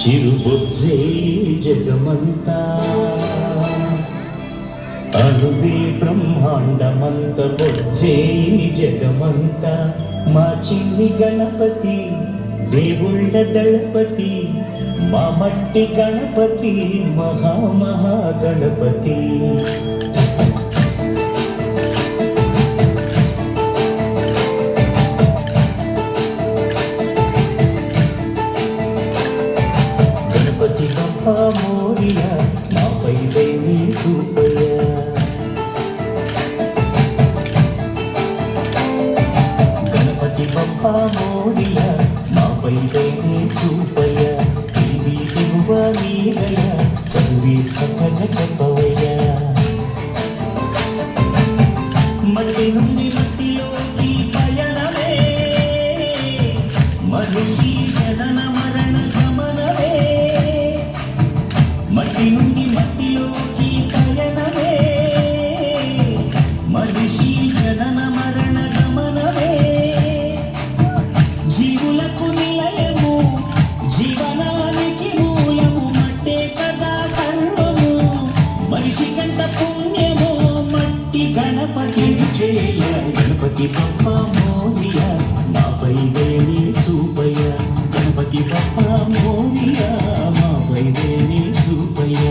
చిరుబొజ్జే జగమంతా. అనువే బ్రహ్మాండమంత బొజ్జే జగమంత. మా చిన్ని గణపతి దేవుళ్ళ దళపతి మా మట్టి గణపతి మహా గణపతి. గణపతి బప్ప మోరియా మాపై దేవి చూపయ్యా. టీవీ దిగువ నీదయ్యా చదివి చక్కగా చెప్పవయ్యా. మట్టి నుండి మట్టిలోకి గణపతి బప్ప మోదియ మాపై దేవి చూపయ్య. గణపతి బప్ప మోదియ మాపై దేవి చూపయ్య.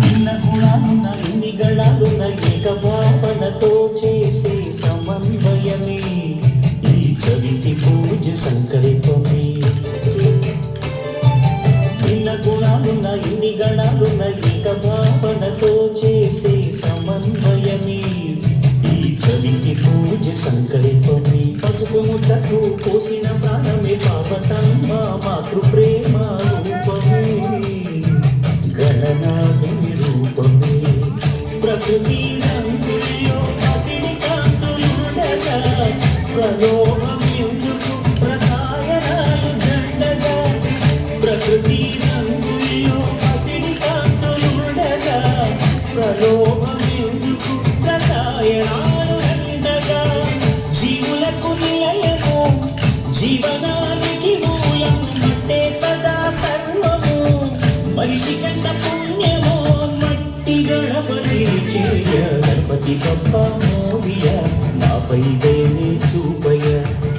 నిన్న గుణాలున్న గుణాలున్న ఇన్ని గణాలున్న ఏక భావనతో చేసే సమన్వయమే. ఈ చలికి పూజ సంకల్పమే. పసుపు ముద్దకు పోసిన ప్రాణమే పాపతమ్మ మాతృ ప్రేమ రూపమే. గణనాథుని రూపమే. ప్రకృతి రంగుల్లో పసిడి కాంతులుండగా ప్రలోభం ఎందుకు? ప్రసాయనాలు దండగా. ప్రకృతి రంగు జీవనానికి మూలం మట్టే కదా సర్వము. మనిషి కంట పుణ్యమో మట్టి గణపతి చేయ. గణపతి బప్ప మోరియ నాపై దేవి చూపయ.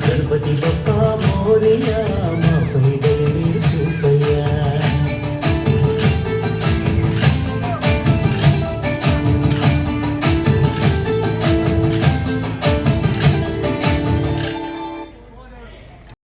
గణపతి బప్ప మోరియ